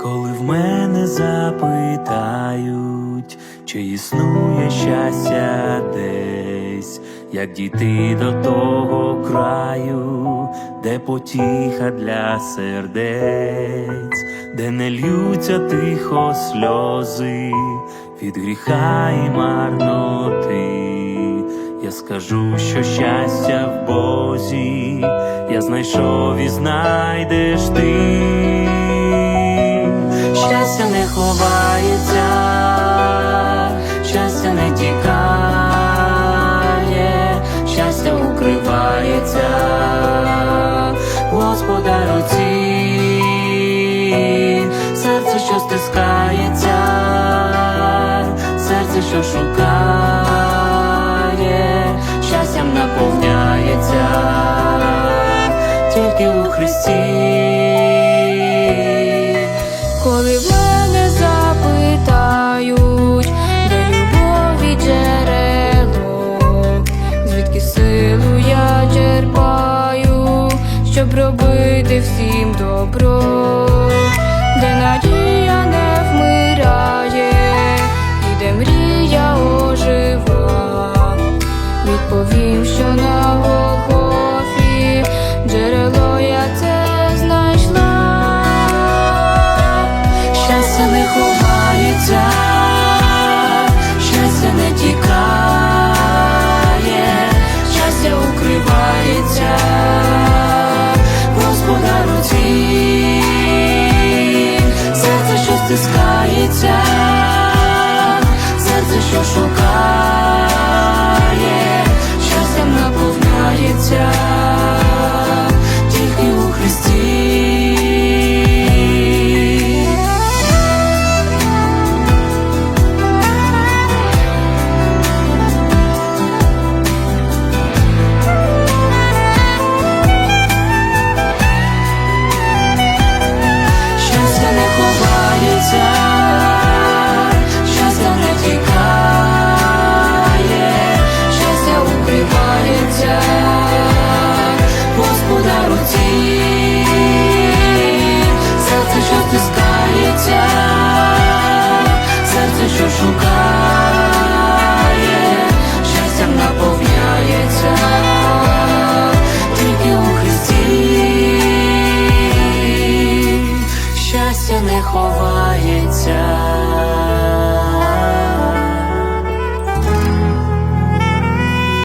Коли в мене запитають, чи існує щастя десь, як дійти до того краю, де потіха для сердець, де не льються тихо сльози від гріха і марноти. Я скажу, що щастя в Бозі, я знайшов і знайдеш ти. Щастя не ховається, щастя не тікає, щастя укривається, що шукає, щастям наповняється. Тільки у Христі. Коли мене запитають, де любові джерело, звідки силу я черпаю, щоб робити всім добро, мрія ожива, відповім, що на Голгофі джерело я це знайшла. Щастя не ховається, серце, що що шукає, щастям наповняється, тільки у Христі щастя не ховає.